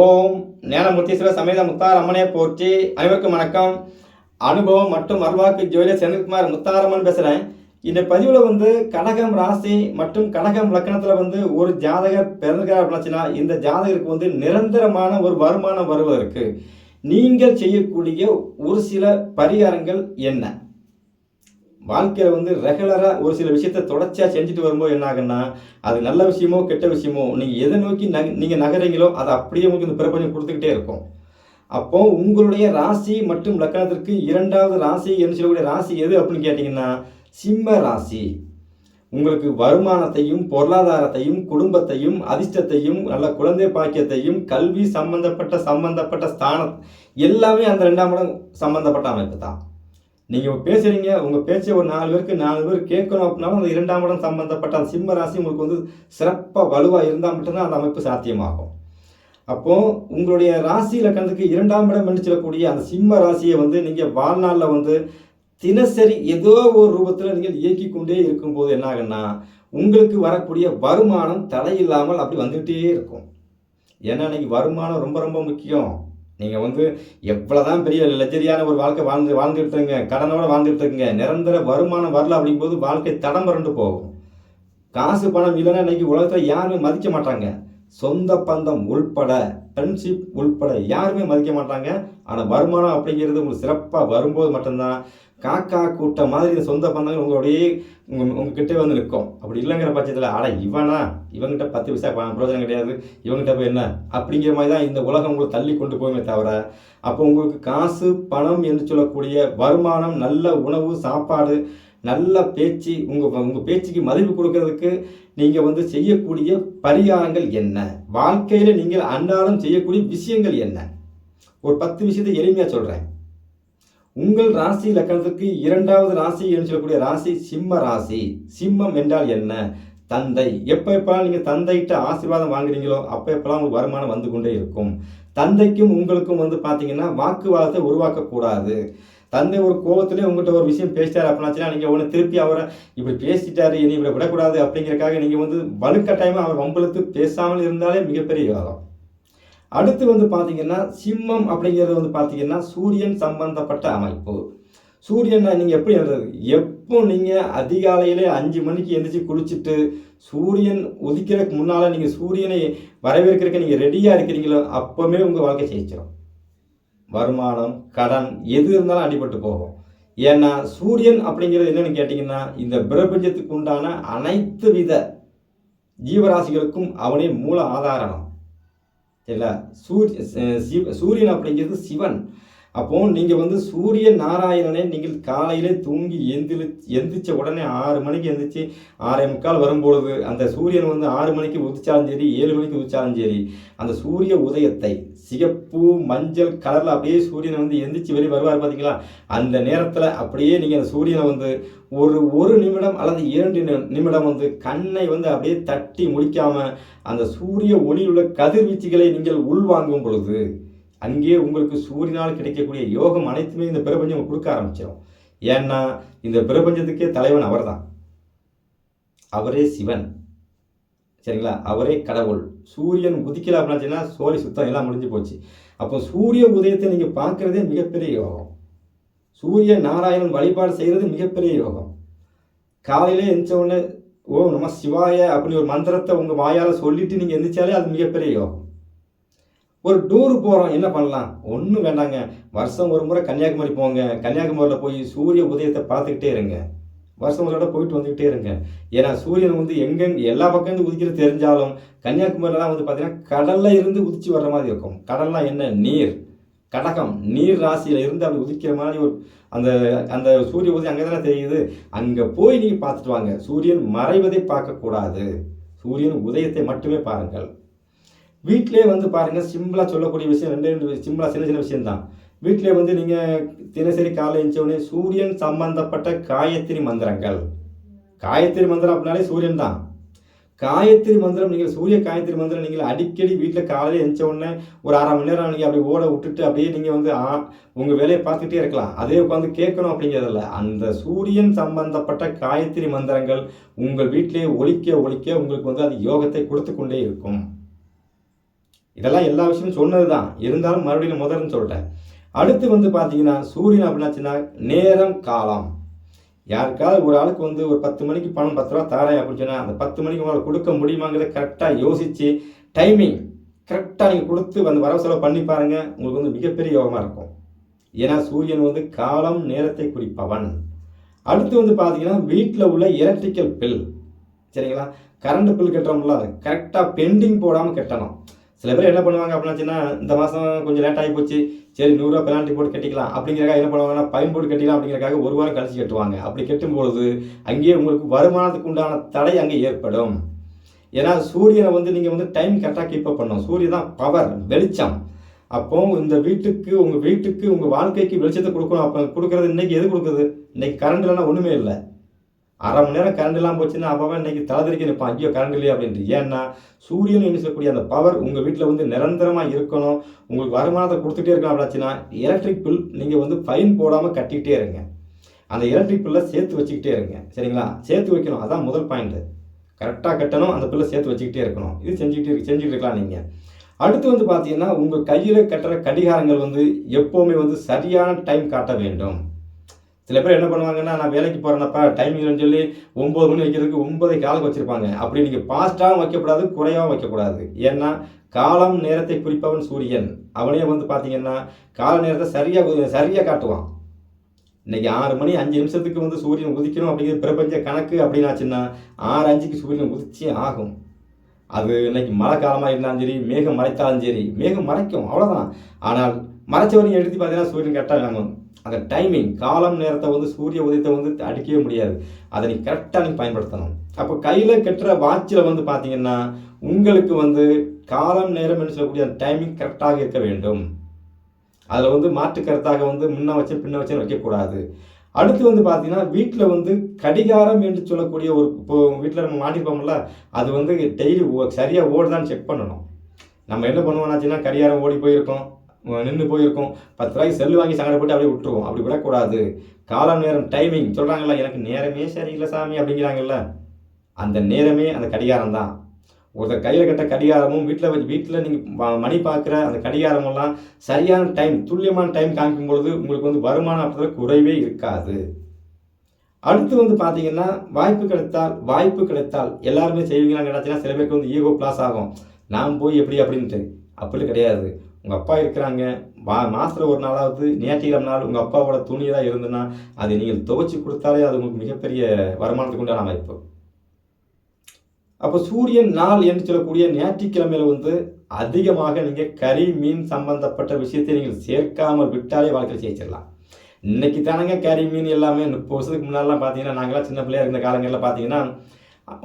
ஓம் ஞானமுத்தீஸ்வர சமேத முத்தார் அம்மனே போற்றி. அனைவருக்கும் வணக்கம். அனுபவம் மற்றும் அருள்வாக்கு ஜோதிடர் செந்தில்குமார் முத்தாரம்மன் பேசுகிறேன் இந்த பதிவில் வந்து கடகம் ராசி மற்றும் கடகம் லக்கணத்தில் வந்து ஒரு ஜாதகர் பிறந்திருக்கார் அப்படின்னா இந்த ஜாதகருக்கு வந்து நிரந்தரமான ஒரு வருமானம் வருவதற்கு நீங்கள் செய்யக்கூடிய ஒரு சில பரிகாரங்கள் என்ன? வாழ்க்கையில் வந்து ரெகுலராக ஒரு சில விஷயத்த தொடர்ச்சியாக செஞ்சுட்டு வரும்போது என்ன ஆகுன்னா அது நல்ல விஷயமோ கெட்ட விஷயமோ நீங்கள் எதை நோக்கி நக நீங்கள் நகரீங்களோ அதை அப்படியே உங்களுக்கு இந்த பிரபஞ்சம் கொடுத்துக்கிட்டே இருக்கும். அப்போ உங்களுடைய ராசி மற்றும் லக்கணத்திற்கு இரண்டாவது ராசி என்று சொல்லக்கூடிய ராசி எது அப்படின்னு கேட்டிங்கன்னா சிம்ம ராசி. உங்களுக்கு வருமானத்தையும் பொருளாதாரத்தையும் குடும்பத்தையும் அதிர்ஷ்டத்தையும் நல்ல குழந்தை பாக்கியத்தையும் கல்வி சம்பந்தப்பட்ட சம்பந்தப்பட்ட ஸ்தானம் எல்லாமே அந்த ரெண்டாம் இடம் சம்பந்தப்பட்ட அமைப்பு தான். நீங்கள் பேசுகிறீங்க உங்கள் பேச்சை ஒரு நாலு பேருக்கு நாலு பேர் கேட்கணும் அப்படின்னாலும் அந்த இரண்டாம் இடம் சம்மந்தப்பட்ட அந்த சிம்ம ராசி உங்களுக்கு வந்து சிறப்பாக வலுவாக இருந்தால் மட்டும்தான் அந்த அமைப்பு சாத்தியமாகும். அப்போது உங்களுடைய ராசி இலக்கணத்துக்கு இரண்டாம் இடம் என்று சொல்லக்கூடிய அந்த சிம்ம ராசியை வந்து நீங்கள் வாழ்நாளில் வந்து தினசரி ஏதோ ஒரு ரூபத்தில் நீங்கள் இயக்கி கொண்டே இருக்கும்போது என்ன ஆகுன்னா உங்களுக்கு வரக்கூடிய வருமானம் தடையில்லாமல் அப்படி வந்துகிட்டே இருக்கும். ஏன்னா இன்னைக்கு வருமானம் ரொம்ப ரொம்ப முக்கியம். நீங்கள் வந்து எவ்வளோதான் பெரிய லஜரியான ஒரு வாழ்க்கை வாழ்ந்து வாழ்ந்துட்டு இருங்க கடனோடு வாழ்ந்துட்டு இருக்குங்க நிரந்தர வருமானம் வரல அப்படிங்கும்போது வாழ்க்கை தடம் புரண்டு போகும். காசு பணம் இல்லைன்னா இன்றைக்கி உலகத்தில் யாருமே மதிக்க மாட்டாங்க. சொந்த பந்தம் உள்பட ஃப்ரெண்ட்ஷிப் உள்பட யாருமே மதிக்க மாட்டாங்க. ஆனால் வருமானம் அப்படிங்கிறது உங்களுக்கு சிறப்பாக வரும்போது மட்டும்தான். காக்கா கூட்டம் மாதிரி இந்த சொந்த பந்தங்கள் உங்களுடைய உங்கள் உங்ககிட்ட வந்து நிற்கும். அப்படி இல்லைங்கிற பட்சத்தில் அட இவனா? இவங்ககிட்ட பத்து பைசா பிரோஜனம் பிரயோஜனம் கிடையாது. இவங்ககிட்ட போய் என்ன? அப்படிங்கிற மாதிரி தான் இந்த உலகம் உங்களை தள்ளி கொண்டு போயுமே தவிர அப்போ உங்களுக்கு காசு பணம் என்று சொல்லக்கூடிய வருமானம் நல்ல உணவு சாப்பாடு நல்ல பேச்சு உங்கள் உங்கள் பேச்சுக்கு மதிப்பு கொடுக்கறதுக்கு நீங்கள் வந்து செய்யக்கூடிய பரிகாரங்கள் என்ன? வாழ்க்கையில் நீங்கள் அன்றாடம் செய்யக்கூடிய விஷயங்கள் என்ன? ஒரு பத்து விஷயத்தை எளிமையாக சொல்கிறேன் உங்கள் ராசி லக்கணத்துக்கு இரண்டாவது ராசி என்று சொல்லக்கூடிய ராசி சிம்ம ராசி. சிம்மம் என்றால் என்ன? தந்தை. எப்போ எப்பெல்லாம் நீங்கள் தந்தைகிட்ட ஆசீர்வாதம் வாங்குறீங்களோ அப்போ எப்பெல்லாம் உங்களுக்கு வருமானம் வந்து கொண்டே இருக்கும். தந்தைக்கும் உங்களுக்கும் வந்து பார்த்தீங்கன்னா வாக்குவாதத்தை உருவாக்கக்கூடாது. தந்தை ஒரு கோபத்திலே உங்கள்கிட்ட ஒரு விஷயம் பேசிட்டார் அப்படின்னாச்சுன்னா நீங்கள் ஒன்று திருப்பி அவரை இப்படி பேசிட்டாரு இனி இப்படி விடக்கூடாது அப்படிங்கிறக்காக நீங்கள் வந்து வலுக்கட்டாயமாக அவர் வம்பளத்து பேசாமல் இருந்தாலே மிகப்பெரிய யோகம் அடுத்து வந்து பார்த்தீங்கன்னா சிம்மம் அப்படிங்கிறது வந்து பார்த்தீங்கன்னா சூரியன் சம்பந்தப்பட்ட அமைப்பு. சூரியனை நீங்கள் எப்படி எழுதுறது? எப்போ நீங்கள் அதிகாலையிலே அஞ்சு மணிக்கு எந்திரிச்சு குளிச்சுட்டு சூரியன் உதிக்கிறதுக்கு முன்னால் நீங்கள் சூரியனை வரவேற்கிறதுக்கு நீங்கள் ரெடியாக இருக்கிறீங்களோ அப்போவுமே உங்கள் வாழ்க்கை ஜெயிச்சிடும் வருமானம் கடன் எது இருந்தாலும் அடிபட்டு போகும். ஏன்னா சூரியன் அப்படிங்கிறது என்னன்னு கேட்டிங்கன்னா இந்த பிரபஞ்சத்துக்கு உண்டான அனைத்து வித ஜீவராசிகளுக்கும் அவனே மூல ஆதாரம். இல்லை சூரிய சூரியன் அப்படிங்கிறது சிவன். அப்போ நீங்கள் வந்து சூரிய நாராயணனை நீங்கள் காலையிலே தூங்கி எந்திரி எந்திரிச்ச உடனே ஆறு மணிக்கு எந்திரிச்சு ஆறே முக்கால் வரும்பொழுது அந்த சூரியன் வந்து ஆறு மணிக்கு உதிச்சாலும் சரி ஏழு மணிக்கு உதிச்சாலும் சரி அந்த சூரிய உதயத்தை சிகப்பு மஞ்சள் கலரில் அப்படியே சூரியனை வந்து எந்திரிச்சு வெளியே வருவார் பார்த்தீங்களா அந்த நேரத்தில் அப்படியே நீங்கள் அந்த சூரியனை வந்து ஒரு ஒரு நிமிடம் அல்லது இரண்டு நிமிடம் வந்து கண்ணை வந்து அப்படியே தட்டி முடிக்காமல் அந்த சூரிய ஒளியுள்ள கதிர்வீச்சுகளை நீங்கள் உள்வாங்கும் பொழுது அங்கே உங்களுக்கு சூரியனால் கிடைக்கக்கூடிய யோகம் அனைத்துமே இந்த பிரபஞ்சம் கொடுக்க ஆரம்பிச்சிடும் ஏன்னா இந்த பிரபஞ்சத்துக்கே தலைவன் அவர்தான். அவரே சிவன். சரிங்களா? அவரே கடவுள். சூரியன் உதிக்கல அப்படின்னா சோழி சுத்தம் எல்லாம் முடிஞ்சு போச்சு. அப்போ சூரிய உதயத்தை நீங்கள் பார்க்குறதே மிகப்பெரிய யோகம். சூரிய நாராயணன் வழிபாடு செய்கிறது மிகப்பெரிய யோகம். காலையிலே எந்திரிச்ச உடனே ஓ நம்ம சிவாய அப்படி ஒரு மந்திரத்தை உங்கள் வாயால் சொல்லிட்டு நீங்கள் எந்திரிச்சாலே அது மிகப்பெரிய யோகம். ஒரு டூர் போகிறோம் என்ன பண்ணலாம்? ஒன்றும் வேண்டாங்க. வருஷம் ஒரு முறை கன்னியாகுமரி போங்க. கன்னியாகுமரியில் போய் சூரிய உதயத்தை பார்த்துக்கிட்டே இருங்க. வருஷம் ஒரு போயிட்டு வந்துக்கிட்டே இருங்க. ஏன்னா சூரியன் வந்து எங்கெங்க எல்லா பக்கம் இருந்து உதிக்கிறது தெரிஞ்சாலும் கன்னியாகுமரியெலாம் வந்து பார்த்தீங்கன்னா கடல்ல இருந்து உதிச்சு வர்ற மாதிரி இருக்கும். கடல்லாம் என்ன? நீர். கடகம். நீர் ராசியில் இருந்து அப்படி உதிக்கிற மாதிரி ஒரு அந்த அந்த சூரிய உதயம் அங்கே தானே தெரியுது? அங்கே போய் நீங்கள் பார்த்துட்டு வாங்க. சூரியன் மறைவதை பார்க்கக்கூடாது. சூரியன் உதயத்தை மட்டுமே பாருங்கள். வீட்டிலே வந்து பாருங்கள் சிம்பிளாக சொல்லக்கூடிய விஷயம் ரெண்டு ரெண்டு சிம்பிளாக சின்ன சின்ன விஷயம்தான். வீட்டிலே வந்து நீங்கள் தினசரி காலை எழுந்தவுடனே சூரியன் சம்பந்தப்பட்ட காயத்ரி மந்திரங்கள். காயத்ரி மந்திரம் அப்படின்னாலே சூரியன் தான் காயத்ரி மந்திரம் நீங்கள் சூரிய காயத்ரி மந்திரம் நீங்கள் அடிக்கடி வீட்டில் காலையில் எழுந்த உடனே ஒரு அரை மணி நேரம் நீங்கள் அப்படி ஓட விட்டுட்டு அப்படியே நீங்கள் வந்து ஆ உங்கள் வேலையை பார்த்துட்டே இருக்கலாம். அதே உட்காந்து கேட்கணும் அப்படிங்கிறதில்ல அந்த சூரியன் சம்பந்தப்பட்ட காயத்ரி மந்திரங்கள் உங்கள் வீட்டிலே ஒழிக்க ஒழிக்க உங்களுக்கு வந்து அது யோகத்தை கொடுத்து கொண்டே இருக்கும். இதெல்லாம் எல்லா விஷயமும் சொன்னது தான் இருந்தாலும் மறுபடியும் முதல்னு சொல்லிட்டேன் அடுத்து வந்து பார்த்தீங்கன்னா சூரியன் அப்படின்னாச்சுன்னா நேரம் காலம். யாருக்காவது ஒரு ஆளுக்கு வந்து ஒரு பத்து மணிக்கு பணம் பத்து ரூபா தாரேன் அப்படின்னு சொன்னால் அந்த பத்து மணிக்கு உங்களால் கொடுக்க முடியுமாங்கிறத கரெக்டாக யோசித்து டைமிங் கரெக்டாக நீங்கள் கொடுத்து வந்து வரவு செலவு பண்ணி பாருங்கள் உங்களுக்கு வந்து மிகப்பெரிய யோகமாக இருக்கும். ஏன்னா சூரியன் வந்து காலம் நேரத்தை குறிப்பவன். அடுத்து வந்து பார்த்தீங்கன்னா வீட்டில் உள்ள எலக்ட்ரிக்கல் பில் சரிங்களா? கரண்ட் பில் கட்டுறோம்ல கரெக்டாக பெண்டிங் போடாமல் கட்டணும். சில பேர் என்ன பண்ணுவாங்க அப்படின்னாச்சுன்னா இந்த மாதம் கொஞ்சம் லேட் ஆகி போச்சு. சரி நூறுரூவா பெனால்ட்டி போட்டு கட்டிக்கலாம். அப்படிங்கிறக்காக என்ன பண்ணுவாங்கன்னா பயன் போட்டு கட்டிக்கலாம் அப்படிங்கிறக்காக ஒரு வாரம் கழிச்சு கட்டுவாங்க. அப்படி கட்டும் பொழுது அங்கேயே உங்களுக்கு வருமானத்துக்கு உண்டான தடை அங்கே ஏற்படும். ஏன்னா சூரியனை வந்து நீங்கள் வந்து டைம் கரெக்டாக கீப்பப் பண்ணணும். சூரியன் தான் பவர் வெளிச்சம். அப்போ இந்த வீட்டுக்கு உங்கள் வீட்டுக்கு உங்கள் வாழ்க்கைக்கு வெளிச்சத்தை கொடுக்கணும். அப்போ கொடுக்குறது இன்றைக்கி எது கொடுக்குது? இன்றைக்கி கரண்ட் இல்லைன்னா ஒன்றுமே இல்லை. அரை மணி நேரம் கரண்ட் இல்லாமல் போச்சுன்னா அப்போ இன்னைக்கு தலைதறிக்க நிற்பான். ஐயோ கரண்ட் இல்லையா அப்படின்ட்டு. ஏன்னா சூரியன் என்ன சொல்லக்கூடிய அந்த பவர் உங்கள் வீட்டில் வந்து நிரந்தரமாக இருக்கணும். உங்களுக்கு வருமானத்தை கொடுத்துட்டே இருக்கணும் அப்படின்னாச்சுன்னா எலக்ட்ரிக் பில் நீங்கள் வந்து ஃபைன் போடாமல் கட்டிக்கிட்டே இருங்க. அந்த எலக்ட்ரிக் பில்லை சேர்த்து வச்சுக்கிட்டே இருங்க. சரிங்களா? சேர்த்து வைக்கணும். அதான் முதல் பாயிண்ட்டு கரெக்டாக கட்டணும். அந்த பில்லை சேர்த்து வச்சுக்கிட்டே இருக்கணும். இது செஞ்சுக்கிட்டே செஞ்சுட்டு இருக்கலாம் நீங்கள் அடுத்து வந்து பார்த்தீங்கன்னா உங்கள் கையில் கட்டுற கடிகாரங்கள் வந்து எப்போவுமே வந்து சரியான டைம் காட்ட வேண்டும். சில பேர் என்ன பண்ணுவாங்கன்னா நான் வேலைக்கு போகிறேன்னப்பா டைமிங்னு சொல்லி ஒம்பது மணி வைக்கிறதுக்கு ஒன்பதை காலுக்கு வச்சுருப்பாங்க. அப்படி நீங்கள் ஃபாஸ்ட்டாகவும் வைக்கக்கூடாது குறையாகவும் வைக்கக்கூடாது ஏன்னா காலம் நேரத்தை குறிப்பவன் சூரியன். அவனே வந்து பார்த்தீங்கன்னா கால நேரத்தை சரியாக சரியாக காட்டுவான். இன்னைக்கு ஆறு மணி அஞ்சு நிமிஷத்துக்கு வந்து சூரியன் உதிக்கணும் அப்படிங்கிறது பிரபஞ்ச கணக்கு அப்படின்னாச்சுன்னா ஆறு அஞ்சுக்கு சூரியன் உதிச்சே ஆகும். அது இன்னைக்கு மழை காலமாக இருந்தாலும் சரி மேகம் மறைத்தாலும் சரி மேகம் மறைக்கும் அவ்வளோதான் ஆனால் மறைச்சவனையும் எடுத்து பார்த்தீங்கன்னா சூரியன் கரெக்டாக வாங்கணும் அந்த டைமிங் காலம் நேரத்தை வந்து சூரிய உதயத்தை வந்து அடிக்கவே முடியாது. அதை நீ கரெக்டாக நீ பயன்படுத்தணும். அப்போ கையில் கட்டுற வாட்சில் வந்து பார்த்தீங்கன்னா உங்களுக்கு வந்து காலம் நேரம் என்று சொல்லக்கூடிய அந்த டைமிங் கரெக்டாக இருக்க வேண்டும். அதில் வந்து மாற்று கருத்தாக வந்து முன்ன வச்சு பின்ன வச்சு வைக்கக்கூடாது. அடுத்து வந்து பார்த்தீங்கன்னா வீட்டில் வந்து கடிகாரம் என்று சொல்லக்கூடிய ஒரு இப்போ வீட்டில் நம்ம மாட்டிருப்போம்ல அது வந்து டெய்லி சரியாக ஓடுதான்னு செக் பண்ணணும். நம்ம என்ன பண்ணுவோம்னாச்சுன்னா கடிகாரம் ஓடி போயிருக்கோம். நின்று போயிருக்கும். பத்து ரூபாய்க்கு செல்லு வாங்கி சங்கடப்பட்டு அப்படியே விட்டுருவோம். அப்படி விடக்கூடாது. காலம் நேரம் டைமிங் சொல்கிறாங்கல்ல எனக்கு நேரமே சரியில்லை சாமி அப்படிங்கிறாங்கல்ல. அந்த நேரமே அந்த கடிகாரம் தான் ஒருத்தர் கையில் கட்ட கடிகாரமும் வீட்டில் வச்சு வீட்டில் நீங்கள் மணி பார்க்குற அந்த கடிகாரமெல்லாம் சரியான டைம் துல்லியமான டைம் காமிக்கும் பொழுது உங்களுக்கு வந்து வருமானம் அப்படின்ற குறைவே இருக்காது. அடுத்து வந்து பார்த்தீங்கன்னா வாய்ப்பு கிடைத்தால் வாய்ப்பு கிடைத்தால் எல்லாருமே செய்வீங்களா கிடைச்சினா சில பேருக்கு வந்து ஈகோ பிளாஸ் ஆகும். நான் போய் எப்படி அப்படின்ட்டு. அப்படி கிடையாது. உங்கள் அப்பா இருக்கிறாங்க. வா மாதத்தில் ஒரு நாளாவது ஞாயிற்றுக்கிழமை நாள் உங்கள் அப்பாவோட துணி தான் இருந்ததுன்னா அதை நீங்கள் துவைச்சி கொடுத்தாலே அது உங்களுக்கு மிகப்பெரிய வருமானத்துக்கு உண்டான அமைப்பு. அப்போ சூரியன் நாள் என்று சொல்லக்கூடிய ஞாயிற்றுக்கிழமையில வந்து அதிகமாக நீங்கள் கறி மீன் சம்பந்தப்பட்ட விஷயத்தை நீங்கள் சேர்க்காமல் விட்டாலே வாழ்க்கையில் ஜெயிச்சிடலாம். இன்னைக்கு தானங்க கறி மீன் எல்லாமே முப்பது வருஷத்துக்கு முன்னாடிலாம் பார்த்தீங்கன்னா நாங்களாம் சின்ன பிள்ளையா இருந்த காலங்களில் பார்த்தீங்கன்னா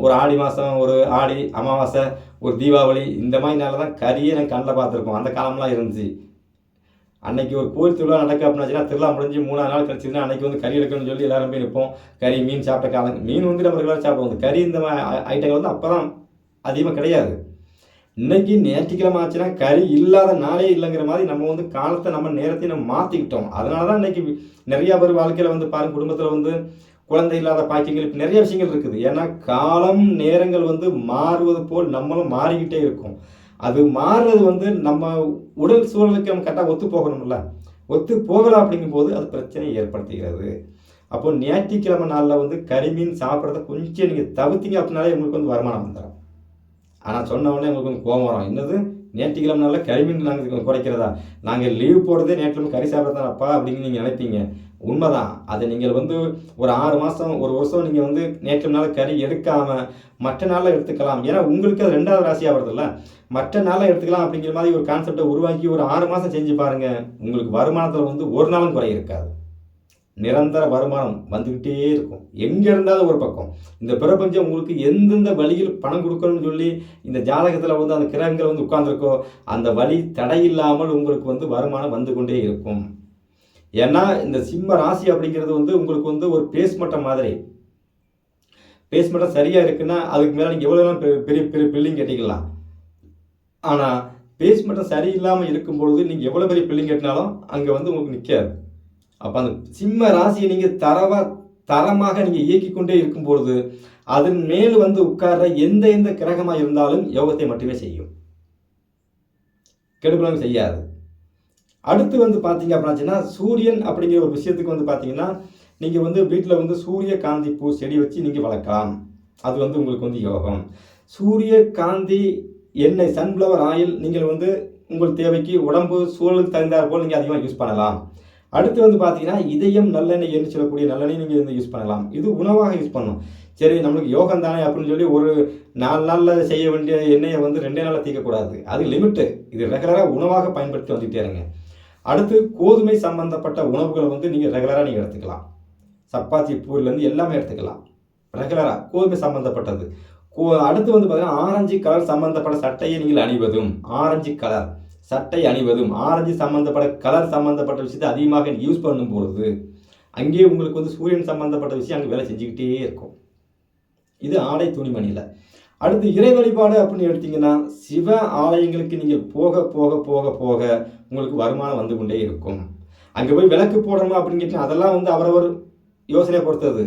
ஒரு ஆடி மாதம் ஒரு ஆடி அமாவாசை ஒரு தீபாவளி இந்த மாதிரி நாளில் தான் கறியே எனக்கு கண்ணில் பார்த்துருக்கோம் அந்த காலம்லாம் இருந்துச்சு. அன்னைக்கு ஒரு கோயில் திருவிழா நடக்க அப்படின்னாச்சுன்னா திருவிழா முடிஞ்சு மூணாவது நாள் கழிச்சுன்னா அன்னைக்கு வந்து கறி எடுக்கணும்னு சொல்லி எல்லாரும் போய் நிற்போம். கறி மீன் சாப்பிட்ட காலம் மீன் வந்து நம்ம ரெகுலராக சாப்பிடுவோம். இந்த கறி இந்த மாதிரி ஐட்டங்கள் வந்து அப்போ தான் அதிகமாக கிடையாது. இன்னைக்கு ஞாயிற்றுக்கிழமை ஆச்சுன்னா கறி இல்லாத நாளே இல்லைங்கிற மாதிரி நம்ம வந்து காலத்தை நம்ம நேரத்தையும் நம்ம மாற்றிக்கிட்டோம் அதனால தான் இன்னைக்கு நிறையா பேர் வாழ்க்கையில் வந்து பாருங்க குடும்பத்தில் வந்து குழந்தை இல்லாத பாக்கியங்கள் இப்போ நிறைய விஷயங்கள் இருக்குது. ஏன்னா காலம் நேரங்கள் வந்து மாறுவது போல் நம்மளும் மாறிக்கிட்டே இருக்கும். அது மாறுறது வந்து நம்ம உடல் சூழலுக்கு நம்ம கரெக்டாக ஒத்து போகணும்ல. ஒத்து போகலாம் அப்படிங்கும்போது அது பிரச்சனையை ஏற்படுத்துகிறது. அப்போ ஞாயிற்றுக்கிழமை நாளில் வந்து கரிமீன் சாப்பிட்றத கொஞ்சம் நீங்கள் தவிர்த்திங்க அப்படின்னாலே உங்களுக்கு வந்து வருமானம் வந்துடும் ஆனால் சொன்ன உடனே உங்களுக்கு வந்து கோபம் வரும். என்னது? ஞாயிற்றுக்கிழமை நாளில் கரிமீன் நாங்கள் குறைக்கிறதா? நாங்கள் லீவ் போடுறதே ஞாயிற்றுக்கிழமை கறி சாப்பிட்றதாப்பா அப்படின்னு நீங்கள் நினைப்பீங்க. உண்மைதான். அதை நீங்கள் வந்து ஒரு ஆறு மாதம் ஒரு வருஷம் நீங்கள் வந்து நேற்று நாள் கறி எடுக்காமல் மற்ற நாளில் எடுத்துக்கலாம். ஏன்னா உங்களுக்கு அது ரெண்டாவது ராசியாக வருதுல்ல. மற்ற நாளில் எடுத்துக்கலாம் அப்படிங்கிற மாதிரி ஒரு கான்செப்டை உருவாக்கி ஒரு ஆறு மாதம் செஞ்சு பாருங்கள் உங்களுக்கு வருமானத்தில் வந்து ஒரு நாளும் குறை இருக்காது. நிரந்தர வருமானம் வந்துக்கிட்டே இருக்கும். எங்கே இருந்தாலும் ஒரு பக்கம். இந்த பிரபஞ்சம் உங்களுக்கு எந்தெந்த வழியில் பணம் கொடுக்கணும்னு சொல்லி இந்த ஜாதகத்தில் வந்து அந்த கிரகங்கள் வந்து உட்கார்ந்துருக்கோ அந்த வழி தடையில்லாமல் உங்களுக்கு வந்து வருமானம் வந்து கொண்டே இருக்கும். ஏன்னா இந்த சிம்ம ராசி அப்படிங்கிறது வந்து உங்களுக்கு வந்து ஒரு பேஸ்மட்டம் மாதிரி. பேஸ்மட்டம் சரியாக இருக்குன்னா அதுக்கு மேலே நீங்கள் எவ்வளோ பெரிய பெரிய பில்டிங் கட்டிக்கலாம். ஆனால் பேஸ்மட்டம் சரியில்லாமல் இருக்கும்பொழுது நீங்கள் எவ்வளோ பெரிய பில்டிங் கட்டினாலும் அங்கே வந்து உங்களுக்கு நிற்காது அப்போ அந்த சிம்ம ராசியை நீங்கள் தரவா தரமாக நீங்கள் இயக்கி கொண்டே இருக்கும் பொழுது அதன் மேல் வந்து உட்கார்ற எந்த எந்த கிரகமாக இருந்தாலும் யோகத்தை மட்டுமே செய்யும். கெடுபலம் செய்யாது. அடுத்து வந்து பார்த்தீங்க அப்படின்னாச்சுன்னா சூரியன் அப்படிங்கிற ஒரு விஷயத்துக்கு வந்து பார்த்தீங்கன்னா நீங்கள் வந்து வீட்டில் வந்து சூரிய காந்தி பூ செடி வச்சு நீங்கள் வளர்க்கலாம். அது வந்து உங்களுக்கு வந்து யோகம். சூரிய காந்தி எண்ணெய் சன்ஃப்ளவர் ஆயில் நீங்கள் வந்து உங்கள் தேவைக்கு உடம்பு சூழலுக்கு தகுந்தாற் போல் நீங்கள் அதிகமாக யூஸ் பண்ணலாம். அடுத்து வந்து பார்த்தீங்கன்னா இதயம் நல்லெண்ணெய் என்று சொல்லக்கூடிய நல்லெண்ணெய் நீங்கள் வந்து யூஸ் பண்ணலாம். இது உணவாக யூஸ் பண்ணணும் சரி நம்மளுக்கு யோகம் தானே அப்படின்னு சொல்லி ஒரு நாலு நாளில் செய்ய வேண்டிய எண்ணெயை வந்து ரெண்டே நாளில் தீர்க்கக்கூடாது அது லிமிட்டு இது ரெகுலராக உணவாக பயன்படுத்தி வந்துகிட்டே இருங்க. அடுத்து கோதுமை சம்பந்தப்பட்ட உணவுகளை வந்து நீங்கள் ரெகுலராக நீங்கள் எடுத்துக்கலாம். சப்பாத்தி பூரிலேருந்து எல்லாமே எடுத்துக்கலாம். ரெகுலராக கோதுமை சம்மந்தப்பட்டது கோ- அடுத்து வந்து பார்த்தீங்கன்னா ஆரஞ்சு கலர் சம்மந்தப்பட்ட சட்டையை நீங்கள் அணிவதும் ஆரஞ்சு கலர் சட்டை அணிவதும் ஆரஞ்சு சம்மந்தப்பட்ட கலர் சம்மந்தப்பட்ட விஷயத்தை அதிகமாக யூஸ் பண்ணும் பொழுது அங்கேயே உங்களுக்கு வந்து சூரியன் சம்மந்தப்பட்ட விஷயம் அங்கே வேலை செஞ்சுக்கிட்டே இருக்கும். இது ஆடை துணிமணியில். அடுத்து இறை வழிபாடு அப்படின்னு எடுத்தீங்கன்னா சிவ ஆலயங்களுக்கு நீங்கள் போக போக போக போக உங்களுக்கு வருமானம் வந்து கொண்டே இருக்கும். அங்கே போய் விளக்கு போடணுமா அப்படின்னு கேட்டீங்கன்னா அதெல்லாம் வந்து அவரவர் யோசனையை பொறுத்தது.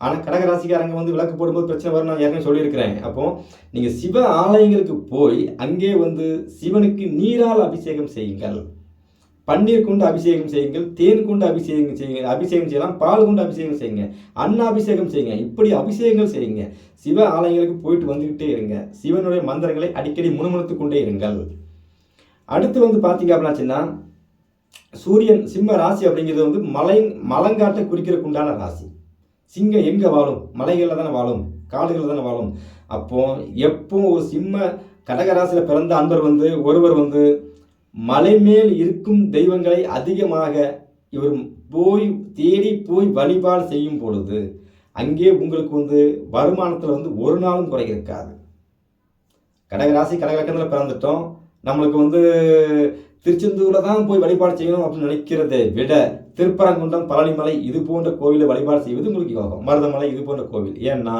ஆனால் கடகராசிக்காரங்க வந்து விளக்கு போடும்போது பிரச்சனை வரும் நான் ஏற்கனவே சொல்லியிருக்கிறேன். அப்போ நீங்கள் சிவ ஆலயங்களுக்கு போய் அங்கே வந்து சிவனுக்கு நீரால் அபிஷேகம் செய்யுங்கள். பன்னீர் கொண்டு அபிஷேகம் செய்யுங்கள் தேன் கொண்டு அபிஷேகம் செய்யுங்க அபிஷேகம் செய்யலாம் பால் கொண்டு அபிஷேகம் செய்யுங்க அன்னாபிஷேகம் செய்யுங்க இப்படி அபிஷேகங்கள் செய்யுங்க. சிவ ஆலயங்களுக்கு போயிட்டு வந்துக்கிட்டே இருங்க. சிவனுடைய மந்திரங்களை அடிக்கடி முணுமுணுத்து கொண்டே இருங்கள். அடுத்து வந்து பார்த்தீங்க அப்படின்னாச்சுன்னா சூரியன் சிம்ம ராசி அப்படிங்கிறது வந்து மலை மலங்காட்டை குறிக்கிறதுக்கு உண்டான ராசி. சிங்கம் எங்கே வாழும்? மலைகளில் தானே வாழும். காடுகளில் தானே வாழும். அப்போ எப்போ ஒரு சிம்ம கடகராசியில் பிறந்த அன்பர் வந்து ஒருவர் வந்து மலை மேல் இருக்கும் தெய்வங்களை அதிகமாக இவர் போய் தேடி போய் வழிபாடு செய்யும் பொழுது அங்கே உங்களுக்கு வந்து வருமானத்தில் வந்து ஒரு நாளும் குறை இருக்காது. கடகராசி கடகலக்கத்தில் பிறந்துட்டோம். நம்மளுக்கு வந்து திருச்செந்தூரில் தான் போய் வழிபாடு செய்யணும் அப்படின்னு நினைக்கிறதை விட திருப்பரங்குன்றம் பழனிமலை இது போன்ற கோவிலை வழிபாடு செய்வது உங்களுக்கு யோகம். மருதமலை இது போன்ற கோவில். ஏன்னா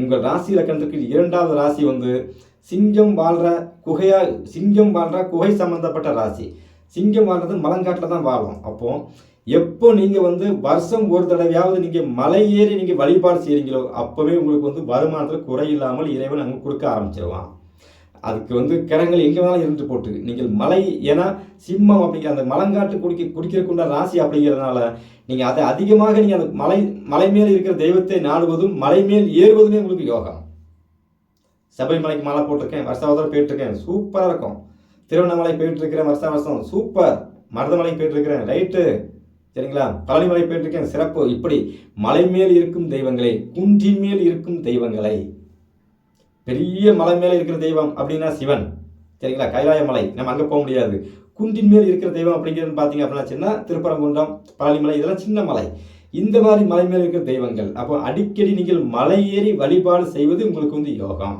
உங்கள் ராசி லக்கணத்துக்கு இரண்டாவது ராசி வந்து சிங்கம் வாழ்கிற குகையா சிங்கம் வாழ்கிற குகை சம்பந்தப்பட்ட ராசி. சிங்கம் வாழ்றது மலங்காட்டில் தான் வாழும். அப்போ எப்போ நீங்கள் வந்து வருஷம் ஒரு தடவையாவது நீங்கள் மலை ஏறி நீங்கள் வழிபாடு செய்கிறீங்களோ அப்போவே உங்களுக்கு வந்து வருமானத்தில் குறையில்லாமல் இறைவன் அங்கே கொடுக்க ஆரம்பிச்சிருவான். அதுக்கு வந்து கிரங்கள் எங்கே வேணாலும் இருந்து போட்டு. நீங்கள் மலை ஏன்னா சிம்மம் அப்படிங்கிற அந்த மலங்காட்டு குடிக்க குடிக்கிறக்குள்ள ராசி அப்படிங்கிறதுனால நீங்கள் அதை அதிகமாக நீங்கள் அந்த மலை மலை மேல் இருக்கிற தெய்வத்தை நாடுவதும் மலை மேல் ஏறுவதுமே உங்களுக்கு யோகம். சபரிமலைக்கு மாலை போட்டிருக்கேன் வருஷம் வருஷம் போயிட்டுருக்கேன் சூப்பராக இருக்கும். திருவண்ணாமலை போயிட்டுருக்கிறேன் வருஷம் வருஷம் சூப்பர் மருதமலை போயிட்டுருக்கிறேன் ரைட்டு சரிங்களா? பழனிமலை போயிட்டுருக்கேன் சிறப்பு. இப்படி மலை மேல் இருக்கும் தெய்வங்களை குன்றின் மேல் இருக்கும் தெய்வங்களை பெரிய மலை மேலே இருக்கிற தெய்வம் அப்படின்னா சிவன். சரிங்களா? கைலாய மலை. நம்ம அங்கே போக முடியாது. குன்றின் மேல் இருக்கிற தெய்வம் அப்படிங்கிறது பார்த்தீங்க அப்படின்னா சின்ன திருப்பரங்குன்றம் பழனிமலை இதெல்லாம் சின்ன மலை. இந்த மாதிரி மலை மேல் இருக்கிற தெய்வங்கள். அப்போ அடிக்கடி நீங்கள் மலை ஏறி வழிபாடு செய்வது உங்களுக்கு வந்து யோகம்.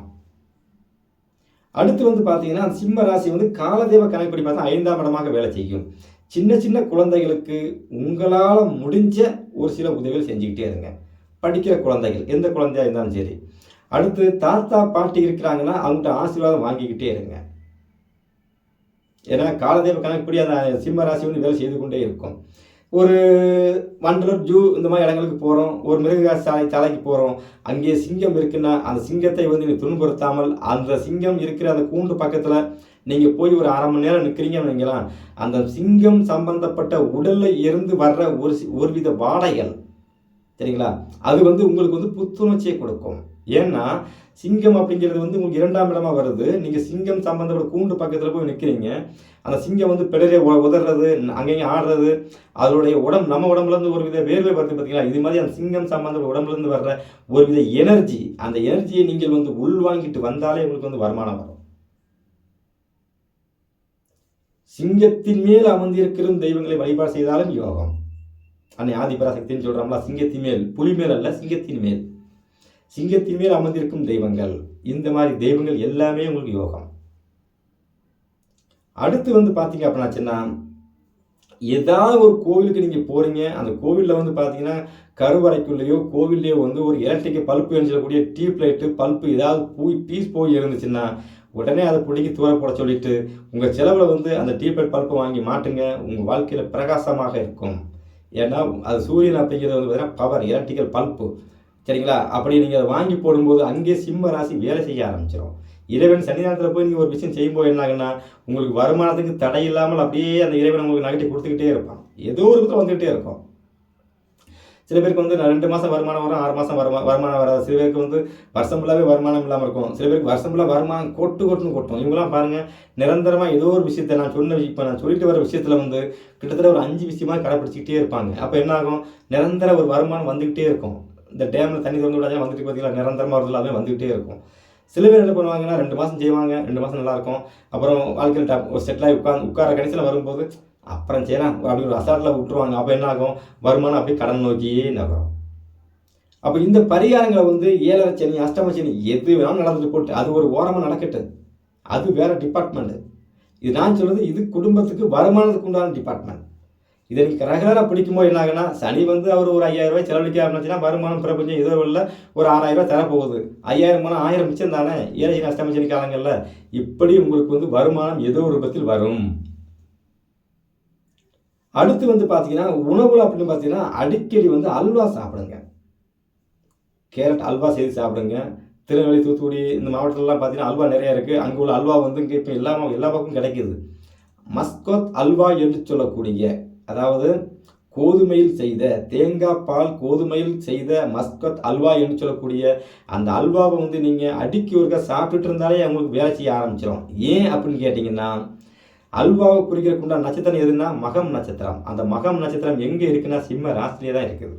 அடுத்து வந்து பார்த்தீங்கன்னா சிம்ம ராசி வந்து காலதேவ கணக்குப்படி பார்த்தா ஐந்தாம் இடமாக வேலை செய்யும். சின்ன சின்ன குழந்தைகளுக்கு உங்களால் முடிஞ்ச ஒரு சில உதவிகள் செஞ்சுக்கிட்டே இருங்க. படிக்கிற குழந்தைகள் எந்த குழந்தையாக இருந்தாலும் சரி. அடுத்து தாத்தா பாட்டி இருக்கிறாங்கன்னா அவங்ககிட்ட ஆசீர்வாதம் வாங்கிக்கிட்டே இருங்க. ஏன்னா காலதேவ கணக்குப்படி அந்த சிம்ம ராசி வந்து வேலை செய்து கொண்டே இருக்கும். ஒரு வண்டலூர் ஜூ இந்த மாதிரி இடங்களுக்கு போகிறோம் ஒரு மிருக சாலை சாலைக்கு போகிறோம் அங்கே சிங்கம் இருக்குன்னா அந்த சிங்கத்தை வந்து நீங்கள் துன்புறுத்தாமல் அந்த சிங்கம் இருக்கிற அந்த கூண்டு பக்கத்தில் நீங்கள் போய் ஒரு அரை மணி நேரம் நிற்கிறீங்கன்னு வைங்களேன் அந்த சிங்கம் சம்பந்தப்பட்ட உடலில் இருந்து வர்ற ஒரு சி- ஒருவித வாடைகள் சரிங்களா? அது வந்து உங்களுக்கு வந்து புத்துணர்ச்சியை கொடுக்கும். ஏன்னா சிங்கம் அப்படிங்கிறது வந்து உங்களுக்கு இரண்டாம் இடமா வருது. நீங்கள் சிங்கம் சம்பந்தப்பட்ட கூண்டு பக்கத்தில் போய் நிற்கிறீங்க அந்த சிங்கம் வந்து பிடரே உதறது அங்கேயும் ஆடுறது அதனுடைய உடம்பு நம்ம உடம்புல இருந்து ஒரு வித வேர்வை வருது பார்த்தீங்களா இது மாதிரி அந்த சிங்கம் சம்பந்தப்பட்ட உடம்புல இருந்து வர்ற ஒரு வித எனர்ஜி. அந்த எனர்ஜியை நீங்கள் வந்து உள்வாங்கிட்டு வந்தாலே உங்களுக்கு வந்து வருமானம் வரும். சிங்கத்தின் மேல் அமர்ந்திருக்கிற தெய்வங்களை வழிபாடு செய்தாலும் யோகம். அன்னை ஆதிபராசக்தின்னு சொல்கிறோம்ல சிங்கத்தின் மேல் புலி மேல் அல்ல சிங்கத்தின் மேல். சிங்கத்தின் மேல் அமர்ந்திருக்கும் தெய்வங்கள். இந்த மாதிரி தெய்வங்கள் எல்லாமே உங்களுக்கு யோகம். அடுத்து வந்து பார்த்தீங்க அப்படின்னாச்சுன்னா ஏதாவது ஒரு கோவிலுக்கு நீங்கள் போகிறீங்க அந்த கோவிலில் வந்து பார்த்தீங்கன்னா கருவறைக்குள்ளேயோ கோவில்லையோ வந்து ஒரு எலக்ட்ரிக் பல்ப்பு சொல்லக்கூடிய டியூப் லைட்டு பல்ப்பு ஏதாவது போய் பீஸ் போய் இருந்துச்சுன்னா உடனே அதை பிடிக்கி தூர போட சொல்லிட்டு உங்கள் செலவில் வந்து அந்த டியூப் லைட் பல்ப்பு வாங்கி மாட்டுங்க உங்கள் வாழ்க்கையில் பிரகாசமாக இருக்கும். ஏன்னா அது சூரியன் அப்படிங்கிறது வந்து பார்த்தீங்கன்னா பவர் எலக்ட்ரிக்கல் பல்ப்பு சரிங்களா? அப்படி நீங்கள் அதை வாங்கி போடும்போது அங்கே சிம்ம ராசி வேலை செய்ய ஆரம்பிச்சிடும் இறைவன் சன்னிதானத்தில் போய் நீங்கள் ஒரு விஷயம் செய்யும்போது என்ன ஆகுன்னா உங்களுக்கு வருமானத்துக்கு தடை இல்லாமல் அப்படியே அந்த இறைவன் உங்களுக்கு நகட்டி கொடுத்துக்கிட்டே இருப்பான். ஏதோ ஒரு விதத்தில் வந்துகிட்டே இருக்கும். சில பேருக்கு வந்து ரெண்டு மாதம் வருமானம் வரும் ஆறு மாதம் வருமா வருமானம் வராது. சில பேருக்கு வந்து வருஷம் ஃபுல்லாகவே வருமானம் இல்லாமல் இருக்கும். சில பேருக்கு வருஷம் ஃபுல்லாக வருமானம் கொட்டு கொட்டுன்னு கொட்டும். இவங்களாம் பாருங்கள் நிரந்தரமாக ஏதோ ஒரு விஷயத்தை நான் சொன்ன இப்போ நான் சொல்லிட்டு வர விஷயத்தில் வந்து கிட்டத்தட்ட ஒரு அஞ்சு விஷயமா கடைப்பிடிச்சிக்கிட்டே இருப்பாங்க. அப்போ என்ன ஆகும்? நிரந்தர ஒரு வருமானம் வந்துக்கிட்டே இருக்கும். இந்த டேமில் தண்ணி திறந்து விடாதே வந்துட்டு பார்த்தீங்களா நிரந்தரமாக வருது எல்லாமே வந்துக்கிட்டே இருக்கும். சில பேர் என்ன பண்ணுவாங்கன்னா ரெண்டு மாதம் செய்வாங்க ரெண்டு மாதம் நல்லாயிருக்கும் அப்புறம் வாழ்க்கையில் ஒரு செட்டில் ஆகி உட்காந்து உட்கார கடைசியில் வரும்போது அப்புறம் செய்யலாம். அப்படி ஒரு அசாட்டில் விட்டுருவாங்க. அப்போ என்ன ஆகும்? வருமானம் அப்படியே கடன் நோக்கியே நகரும். அப்போ இந்த பரிகாரங்களை வந்து ஏழரை சனி அஷ்டம சனி எது வேணாலும் நடந்துட்டு போட்டு அது ஒரு ஓரமாக நடக்கட்டு அது வேறு டிபார்ட்மெண்ட்டு இது நான் சொல்கிறது இது குடும்பத்துக்கு வருமானத்துக்கு உண்டான டிபார்ட்மெண்ட் இதை நீங்கள் ரெகுலராக பிடிக்கும்போது என்ன ஆகுனா சனி வந்து அவர் ஒரு ஐயாயிரம் ரூபாய் செலவழிக்க ஆரம்பிச்சுன்னா வருமானம் பிரபஞ்சம் ஏதோ இல்லை ஒரு ஆறாயிரம் ரூபாய் தரப்போகுது. ஐயாயிரம் போனால் ஆயிரம் மிச்சம் தானே? ஏழை சனி அஷ்டம சனி காலங்களில் இப்படி உங்களுக்கு வந்து வருமானம் ஏதோ ஒரு பத்தில் வரும். அடுத்து வந்து பார்த்தீங்கன்னா உணவுல அப்படின்னு பார்த்தீங்கன்னா அடிக்கடி வந்து அல்வா சாப்பிடுங்க. கேரட் அல்வா செய்து சாப்பிடுங்க. திருநெல்வேலி தூத்துக்குடி இந்த மாவட்டத்திலலாம் பார்த்தீங்கன்னா அல்வா நிறையா இருக்குது அங்கே உள்ள அல்வா வந்து இங்கே இப்போ எல்லா எல்லா பக்கமும் கிடைக்குது. மஸ்கோத் அல்வா என்று சொல்லக்கூடிய அதாவது கோதுமையில் செய்த தேங்காய் பால் கோதுமையில் செய்த மஸ்கத் அல்வா என்று சொல்லக்கூடிய அந்த அல்வாவை வந்து நீங்கள் அடிக்கி ஒருக்கா சாப்பிட்டுட்டு இருந்தாலே உங்களுக்கு வேலை செய்ய ஆரம்பிச்சிடும் ஏன் அப்படின்னு கேட்டிங்கன்னா அல்வாவை குறிக்கிறக்குண்டா நட்சத்திரம் எதுன்னா மகம் நட்சத்திரம். அந்த மகம் நட்சத்திரம் எங்கே இருக்குன்னா சிம்ம ராசிலே தான் இருக்குது.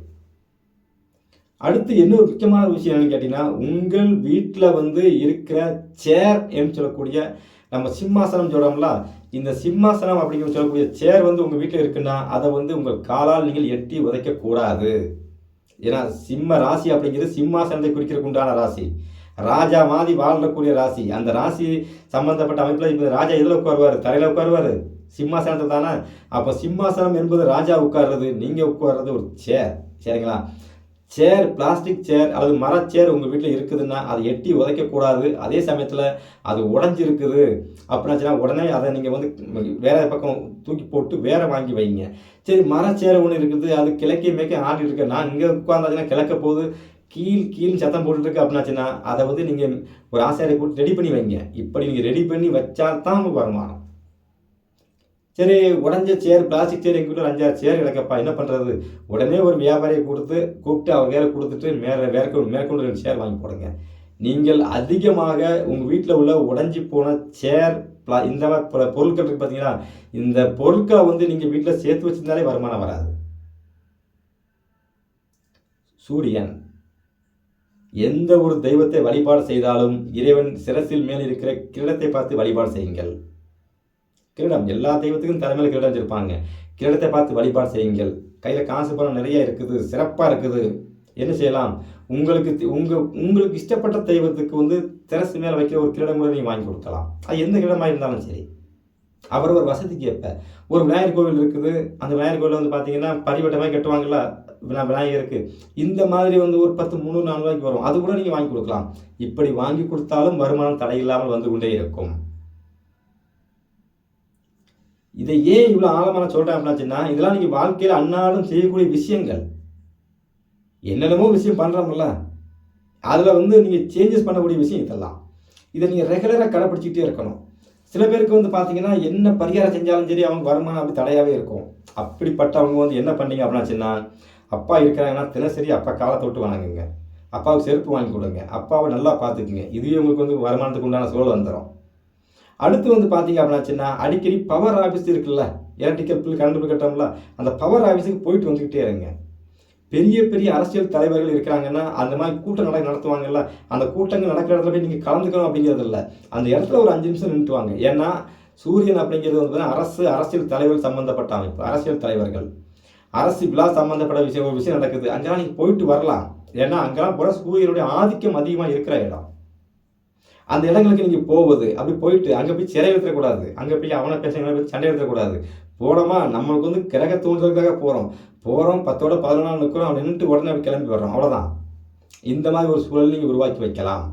அடுத்து என்ன ஒரு முக்கியமான விஷயம் என்னன்னு கேட்டிங்கன்னா உங்கள் வீட்டில் வந்து இருக்கிற சேர் என்று சொல்லக்கூடிய நம்ம சிம்மாசனம் சொல்கிறோம்ல இந்த சிம்மாசனம் அப்படிங்கிற சொல்லக்கூடிய சேர் வந்து உங்கள் வீட்டில் இருக்குன்னா அதை வந்து உங்கள் காலால் நீங்கள் எட்டி உதைக்கக்கூடாது. ஏன்னா சிம்ம ராசி அப்படிங்கிறது சிம்மாசனத்தை குறிக்கிறதுக்கு உண்டான ராசி. ராஜா மாதிரி வாழக்கூடிய ராசி. அந்த ராசி சம்பந்தப்பட்ட அமைப்பில் இப்போ ராஜா எதில் உட்காருவார்? தரையில் உட்காருவார். சிம்மாசனத்தில் தானே? அப்போ சிம்மாசனம் என்பது ராஜா உட்கார்றது நீங்கள் உட்கார்றது ஒரு சேர் சரிங்களா? சேர் பிளாஸ்டிக் சேர் அல்லது மரச்சேர் உங்கள் வீட்டில் இருக்குதுன்னா அதை எட்டி உதைக்கக்கூடாது. அதே சமயத்தில் அது உடஞ்சிருக்குது. அப்படின்னாச்சுன்னா உடனே அதை நீங்கள் வந்து வேறு பக்கம் தூக்கி போட்டு வேற வாங்கி வைங்க. சரி மரச்சேர் ஒன்று இருக்குது. அது கிழக்கே மேற்கே ஆடிட்டு இருக்கு. நான் இங்கே உட்காந்தாச்சுன்னா கிழக்க போகுது. கீழ் கீழ் சத்தம் போட்டுருக்கு அப்படின்னாச்சுன்னா அதை வந்து நீங்கள் ஒரு ஆசையாரை போட்டு ரெடி பண்ணி வைங்க. இப்படி நீங்கள் ரெடி பண்ணி வச்சா தான் உங்களுக்கு வருமானம். சரி உடஞ்ச சேர் பிளாஸ்டிக் சேர் எங்கள் வீட்டில் அஞ்சாறு சேர் கிடக்கப்பா. என்ன பண்ணுறது உடனே ஒரு வியாபாரியை கொடுத்து கூப்பிட்டு அவர் வேலை கொடுத்துட்டு மேலே மேற்கொண்டு மேற்கொண்டு ரெண்டு சேர் வாங்கி போடுங்க. நீங்கள் அதிகமாக உங்கள் வீட்டில் உள்ள உடஞ்சி போன சேர் பிளா இந்த மாதிரி பொருட்கள் இருக்கு பார்த்தீங்கன்னா இந்த பொருட்களை வந்து நீங்கள் வீட்டில் சேர்த்து வச்சிருந்தாலே வருமானம் வராது. சூரியன். எந்த ஒரு தெய்வத்தை வழிபாடு செய்தாலும் இறைவன் சிரசில் மேல் இருக்கிற கிரீடத்தை பார்த்து வழிபாடு செய்யுங்கள். கிரீடம் எல்லா தெய்வத்துக்கும் தலைமையில் கிரீடம் வச்சிருப்பாங்க. கிரீடத்தை பார்த்து வழிபாடு செய்யுங்கள். கையில் காசு பணம் நிறைய இருக்குது சிறப்பாக இருக்குது. என்ன செய்யலாம்? உங்களுக்கு உங்கள் உங்களுக்கு இஷ்டப்பட்ட தெய்வத்துக்கு வந்து திரசு மேலே வைக்கிற ஒரு கிரீடம் கூட நீங்கள் வாங்கி கொடுக்கலாம். அது எந்த கிரீடமாக இருந்தாலும் சரி. அவரவர் வசதிக்கு ஏற்ப. ஒரு விநாயகர் கோவில் இருக்குது. அந்த விநாயகர் கோவில் வந்து பார்த்தீங்கன்னா பரிவட்டமாக கட்டுவாங்கல்ல விநாயகருக்கு. இந்த மாதிரி வந்து ஒரு பத்து முந்நூறு நாலு ரூபாய்க்கு வரும். அது கூட நீங்கள் வாங்கி கொடுக்கலாம். இப்படி வாங்கி கொடுத்தாலும் வருமானம் தடையில்லாமல் வந்து கொண்டே இருக்கும். இதை ஏன் இவ்வளோ ஆழமான சொல்கிறேன் அப்படின்னாச்சுன்னா இதெல்லாம் நீங்கள் வாழ்க்கையில் அன்னாலும் செய்யக்கூடிய விஷயங்கள். என்னென்னமோ விஷயம் பண்ணுறோம்ல அதில் வந்து நீங்கள் சேஞ்சஸ் பண்ணக்கூடிய விஷயம் இதெல்லாம். இதை நீங்கள் ரெகுலராக கடைப்பிடிச்சிக்கிட்டே இருக்கணும். சில பேருக்கு வந்து பார்த்தீங்கன்னா என்ன பரிகாரம் செஞ்சாலும் சரி அவங்க வருமானம் அப்படி தடையாகவே இருக்கும். அப்படிப்பட்டவங்க வந்து என்ன பண்ணீங்க அப்படின்னாச்சுன்னா அப்பா இருக்கிறாங்கன்னா தினசரி அப்பா காலை தொட்டு வணங்குங்க. அப்பாவுக்கு செருப்பு வாங்கி கொடுங்க. அப்பாவை நல்லா பார்த்துக்குங்க. இதுவே உங்களுக்கு வந்து வருமானத்துக்கு உண்டான சூழல் வந்துடும் அடுத்து வந்து பார்த்தீங்க அப்படின்னாச்சுன்னா அடிக்கடி பவர் ஆஃபீஸ் இருக்குல்ல எலக்ட்ரிக்கல் பில் கரண்ட் பில் கட்டோம்ல அந்த பவர் ஆஃபீஸுக்கு போயிட்டு வந்துக்கிட்டே இருங்க. பெரிய பெரிய அரசியல் தலைவர்கள் இருக்கிறாங்கன்னா அந்த மாதிரி கூட்டம் நட நடத்துவாங்கல்ல அந்த கூட்டங்கள் நடக்கிற இடத்துல போய் நீங்கள் கலந்துக்கணும் அப்படிங்கிறது இல்லை. அந்த இடத்துல ஒரு அஞ்சு நிமிஷம் நின்றுவாங்க ஏன்னா சூரியன் அப்படிங்கிறது வந்து அரசு அரசியல் தலைவர் சம்மந்தப்பட்ட அமைப்பு அரசியல் தலைவர்கள். அரசு விழா சம்மந்தப்பட்ட விஷயம் ஒரு விஷயம் நடக்குது. அங்கெல்லாம் நீங்கள் போயிட்டு வரலாம். ஏன்னா அங்கெல்லாம் போகிற சூரியனுடைய ஆதிக்கம் அதிகமாக இருக்கிற இடம். அந்த இடங்களுக்கு நீங்கள் போவது அப்படி போயிட்டு அங்கே போய் சிறை எடுத்துடக்கூடாது. அங்கே போய் அவனை பேசுகிறவங்களை போய் சண்டை எடுத்துடக்கூடாது. போனோமா நம்மளுக்கு வந்து கிரக தூண்டுறதுக்காக போகிறோம் போகிறோம் பத்தோட பதினொன்று நாள் நிற்கிறோம் அவன் நின்றுட்டு உடனே அப்படி கிளம்பி வர்றோம் அவ்வளோதான் இந்த மாதிரி ஒரு சூழல் நீங்கள் உருவாக்கி வைக்கலாம்.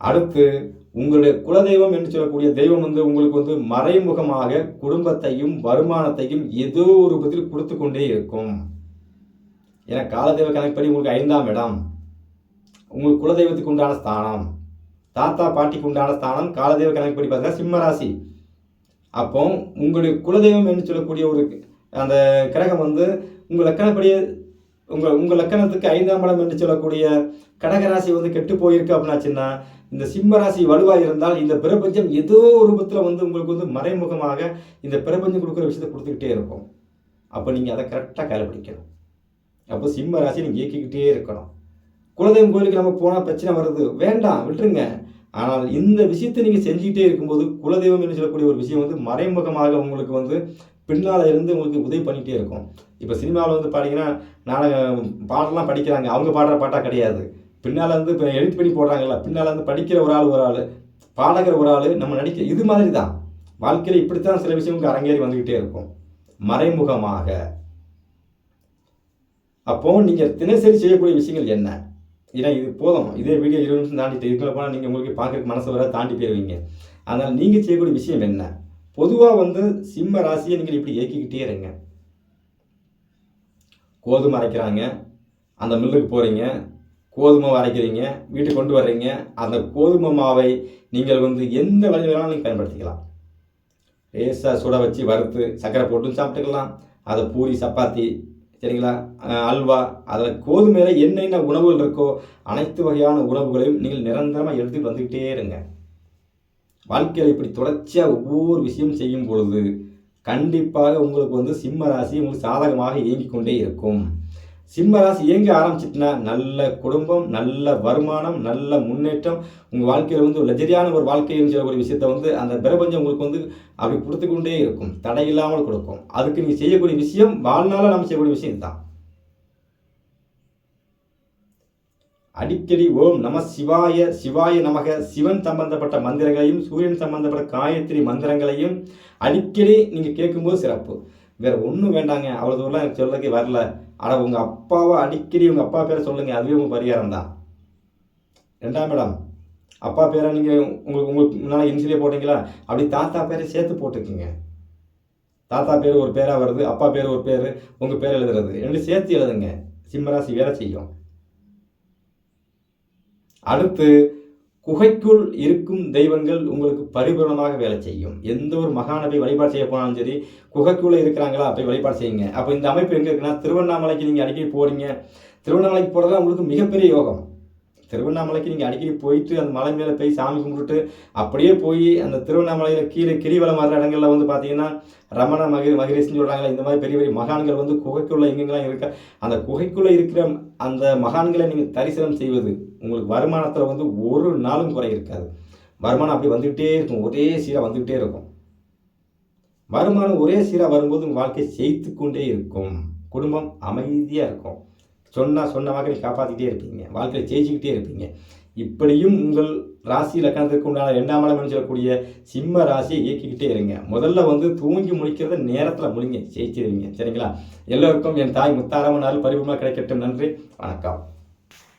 அடுத்து உங்களுடைய குலதெய்வம் என்று சொல்லக்கூடிய தெய்வம் வந்து உங்களுக்கு வந்து மறைமுகமாக குடும்பத்தையும் வருமானத்தையும் ஏதோ ஒரு விதத்தில் கொடுத்து கொண்டே இருக்கும். ஏன்னா காலதெய்வ கணக்குப்படி உங்களுக்கு ஐந்தாம் இடம். உங்கள் குலதெய்வத்துக்கு உண்டான ஸ்தானம். தாத்தா பாட்டிக்கு உண்டான ஸ்தானம் காலதெய்வ கணக்குப்படி பார்த்தீங்கன்னா சிம்ம ராசி அப்போ உங்களுடைய குலதெய்வம் என்று சொல்லக்கூடிய ஒரு அந்த கிரகம் வந்து உங்கள் லக்கணப்படி உங்கள் உங்கள் லக்கணத்துக்கு ஐந்தாம் இடம் என்று சொல்லக்கூடிய கடகராசி வந்து கெட்டு போயிருக்கு அப்படின்னாச்சுன்னா இந்த சிம்ம ராசி வலுவாக இருந்தால் இந்த பிரபஞ்சம் ஏதோ ஒரு ரூபத்தில் வந்து உங்களுக்கு வந்து மறைமுகமாக இந்த பிரபஞ்சம் கொடுக்குற விஷயத்தை கொடுத்துக்கிட்டே இருக்கும். அப்போ நீங்கள் அதை கரெக்டாக கடைபிடிக்கணும் அப்போ சிம்ம ராசி நீங்கள் இயக்கிக்கிட்டே இருக்கணும். குலதெய்வம் கோயிலுக்கு நம்ம போனால் பிரச்சனை வருது வேண்டாம் விட்டுருங்க. ஆனால் இந்த விஷயத்தை நீங்கள் செஞ்சுக்கிட்டே இருக்கும்போது குலதெய்வம் என்று சொல்லக்கூடிய ஒரு விஷயம் வந்து மறைமுகமாக உங்களுக்கு வந்து பின்னால் இருந்து உங்களுக்கு உதவி பண்ணிகிட்டே இருக்கும். இப்போ சினிமாவில் வந்து பார்த்தீங்கன்னா நாடகம் பாடலாம் படிக்கிறாங்க. அவங்க பாடுற பாட்டாக கிடையாது. பின்னால் வந்து இப்போ எடிட் பண்ணி போடுறாங்கல்ல பின்னால் வந்து படிக்கிற ஒரு ஆள் ஒரு ஆள் பாடகர் ஒரு ஆள் நம்ம நடிக்க இது மாதிரி தான். வாழ்க்கையில் இப்படித்தான் சில விஷயங்களுக்கு அரங்கேறி வந்துக்கிட்டே இருக்கும். மறைமுகமாக. அப்போ நீங்கள் தினசரி செய்யக்கூடிய விஷயங்கள் என்ன? ஏன்னா இது போதும். இதே வீடியோ இருபது நிமிஷம் தாண்டிட்டு இதுக்குள்ள போனால் நீங்கள் உங்களுக்கு பார்க்குறக்கு மனசு வர தாண்டி போயிருவீங்க. அதனால் நீங்கள் செய்யக்கூடிய விஷயம் என்ன? பொதுவாக வந்து சிம்ம ராசியை நீங்கள் இப்படி இயக்கிக்கிட்டே இருங்க. கோதுமை அரைக்கிறாங்க அந்த மில்லுக்கு போகிறீங்க கோதுமை அரைக்கிறீங்க வீட்டுக்கு கொண்டு வர்றீங்க அந்த கோதுமை மாவை நீங்கள் வந்து எந்த வழி வேணாலும் நீங்கள் பயன்படுத்திக்கலாம். லேசாக சுட வச்சு வறுத்து சர்க்கரை போட்டும் சாப்பிட்டுக்கலாம். அதை பூரி சப்பாத்தி சரிங்களா? அல்வா அதில் கோதுமையில் என்னென்ன உணவுகள் இருக்கோ அனைத்து வகையான உணவுகளையும் நீங்கள் நிரந்தரமாக எடுத்துகிட்டு வந்துக்கிட்டே இருங்க. வாழ்க்கையில் இப்படி தொடர்ச்சியாக ஒவ்வொரு விஷயம் செய்யும் பொழுது கண்டிப்பாக உங்களுக்கு வந்து சிம்ம ராசி உங்களுக்கு சாதகமாக இயங்கிக் கொண்டே இருக்கும். சிம்ம ராசி இயங்க ஆரம்பிச்சிட்டுனா நல்ல குடும்பம் நல்ல வருமானம் நல்ல முன்னேற்றம் உங்கள் வாழ்க்கையில் வந்து ஒரு லஜரியான ஒரு வாழ்க்கைன்னு சொல்லக்கூடிய விஷயத்த வந்து அந்த பிரபஞ்சம் உங்களுக்கு வந்து அப்படி கொடுத்து கொண்டே இருக்கும். தடை இல்லாமல் கொடுக்கும். அதுக்கு நீங்கள் செய்யக்கூடிய விஷயம் வாழ்நாளில் நம்ம செய்யக்கூடிய விஷயம் தான் அடிக்கடி ஓம் நம சிவாய சிவாய நமக சிவன் சம்பந்தப்பட்ட மந்திரங்களையும் சூரியன் சம்பந்தப்பட்ட காயத்ரி மந்திரங்களையும் அடிக்கடி நீங்கள் கேட்கும்போது சிறப்பு. வேற ஒன்றும் வேண்டாங்க. அவ்வளோ தூரம் எனக்கு சொல்லக்கு வரல. ஆனால் உங்கள் அப்பாவை அடிக்கடி உங்கள் அப்பா பேரை சொல்லுங்கள் அதுவே உங்கள் பரிகாரம் தான் ரெண்டாம் இடம் அப்பா பேரை நீங்கள் உங்களுக்கு உங்களுக்கு முன்னால் இன்சிலே போட்டீங்களா? அப்படி தாத்தா பேரை சேர்த்து போட்டுக்குங்க. தாத்தா பேர் ஒரு பேராக வருது அப்பா பேர் ஒரு பேர் உங்கள் பேர் எழுதுறது. ரெண்டு சேர்த்து எழுதுங்க. சிம்மராசி வேலை செய்யும். அடுத்து குகைக்குள் இருக்கும் தெய்வங்கள் உங்களுக்கு பரிபூரணமாக வேலை செய்யும். எந்த ஒரு மகானை போய் வழிபாடு செய்ய போனாலும் சரி குகைக்குள்ளே இருக்கிறாங்களா? போய் வழிபாடு செய்யுங்க. அப்போ இந்த அமைப்பு எங்கே இருக்குன்னா திருவண்ணாமலைக்கு நீங்கள் அடிக்கடி போகிறீங்க திருவண்ணாமலைக்கு போகிறது உங்களுக்கு மிகப்பெரிய யோகம். திருவண்ணாமலைக்கு நீங்கள் அடிக்கடி போயிட்டு அந்த மலை மேலே போய் சாமி கும்பிட்டுட்டு அப்படியே போய் அந்த திருவண்ணாமலையில் கீழே கிரிவலம் வர்ற இடங்கள்ல வந்து பார்த்தீங்கன்னா ரமண மகி மகிரேஷ்னு சொல்கிறாங்களா இந்த மாதிரி பெரிய பெரிய மகான்கள் வந்து குகைக்குள்ளே எங்கெங்கெல்லாம் இருக்க அந்த குகைக்குள்ளே இருக்கிற அந்த மகான்களை நீங்கள் தரிசனம் செய்வது உங்களுக்கு வருமானத்தில் வந்து ஒரு நாளும் குறை இருக்காது. வருமானம் அப்படி வந்துக்கிட்டே இருக்கும். ஒரே சீராக வந்துக்கிட்டே இருக்கும். வருமானம் ஒரே சீராக வரும்போது உங்கள் வாழ்க்கை ஜெயித்து கொண்டே இருக்கும். குடும்பம் அமைதியாக இருக்கும். சொன்னால் சொன்ன வாக்கை காப்பாற்றிக்கிட்டே இருப்பீங்க. வாழ்க்கையில் ஜெயிச்சுக்கிட்டே இருப்பீங்க. இப்படியும் உங்கள் ராசி லக்கணத்திற்கு உண்டான ரெண்டாம் இடம் சொல்லக்கூடிய சிம்ம ராசியை இயக்கிக்கிட்டே இருங்க. முதல்ல வந்து தூங்கி முடிக்கிறத நேரத்தில் முடிங்க ஜெயிச்சிருவீங்க. சரிங்களா? எல்லோருக்கும் என் தாய் முத்தாரம்மன் பரிபூர்ணமாக கிடைக்கட்டும். நன்றி. வணக்கம்.